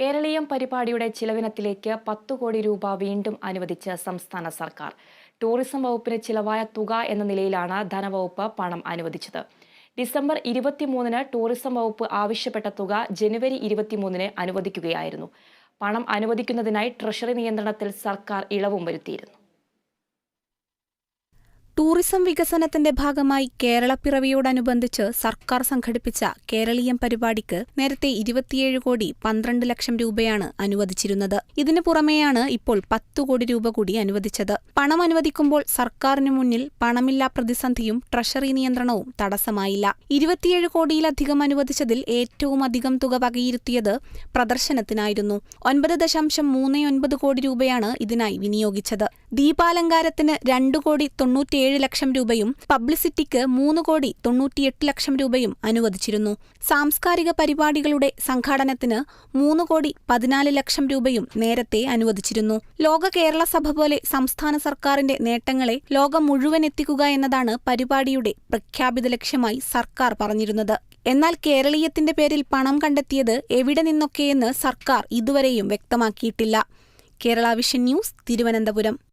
കേരളീയം പരിപാടിയുടെ ചിലവിനത്തിലേക്ക് പത്തു കോടി രൂപ വീണ്ടും അനുവദിച്ച് സംസ്ഥാന സർക്കാർ. ടൂറിസം വകുപ്പിന് ചിലവായ തുക എന്ന നിലയിലാണ് ധനവകുപ്പ് പണം അനുവദിച്ചത്. ഡിസംബർ ഇരുപത്തിമൂന്നിന് ടൂറിസം വകുപ്പ് ആവശ്യപ്പെട്ട തുക ജനുവരി ഇരുപത്തിമൂന്നിന് അനുവദിക്കുകയായിരുന്നു. പണം അനുവദിക്കുന്നതിനായി ട്രഷറി നിയന്ത്രണത്തിൽ സർക്കാർ ഇളവും വരുത്തിയിരുന്നു. ടൂറിസം വികസനത്തിന്റെ ഭാഗമായി കേരളപ്പിറവിയോടനുബന്ധിച്ച് സർക്കാർ സംഘടിപ്പിച്ച കേരളീയം പരിപാടിക്ക് നേരത്തെ ഇരുപത്തിയേഴ് കോടി പന്ത്രണ്ട് ലക്ഷം രൂപയാണ് അനുവദിച്ചിരുന്നത്. ഇതിനു പുറമെയാണ് ഇപ്പോൾ പത്തു കോടി രൂപ കൂടി അനുവദിച്ചത്. പണം അനുവദിക്കുമ്പോൾ സർക്കാരിനു മുന്നിൽ പണമില്ലാ പ്രതിസന്ധിയും ട്രഷറി നിയന്ത്രണവും തടസ്സമായില്ല. ഇരുപത്തിയേഴ് കോടിയിലധികം അനുവദിച്ചതിൽ ഏറ്റവും അധികം തുക വകയിരുത്തിയത് പ്രദർശനത്തിനായിരുന്നു. ഒൻപത് ദശാംശം മൂന്ന് ഒൻപത് കോടി രൂപയാണ് ഇതിനായി വിനിയോഗിച്ചത്. ദീപാലങ്കാരത്തിന് രണ്ടു കോടി തൊണ്ണൂറ്റിയേഴ് ലക്ഷം രൂപയും പബ്ലിസിറ്റിക്ക് മൂന്ന് കോടി തൊണ്ണൂറ്റിയെട്ട് ലക്ഷം രൂപയും അനുവദിച്ചിരുന്നു. സാംസ്കാരിക പരിപാടികളുടെ സംഘാടനത്തിന് മൂന്ന് കോടി പതിനാല് ലക്ഷം രൂപയും നേരത്തെ അനുവദിച്ചിരുന്നു. ലോക കേരള സഭ പോലെ സംസ്ഥാന സർക്കാരിന്റെ നേട്ടങ്ങളെ ലോകം മുഴുവൻ എത്തിക്കുക എന്നതാണ് പരിപാടിയുടെ പ്രഖ്യാപിത ലക്ഷ്യമായി സർക്കാർ പറഞ്ഞിരുന്നത്. എന്നാൽ കേരളീയത്തിന്റെ പേരിൽ പണം കണ്ടെത്തിയത് എവിടെ നിന്നൊക്കെയെന്ന് സർക്കാർ ഇതുവരെയും വ്യക്തമാക്കിയിട്ടില്ല. Kerala vision news Thiruvananthapuram.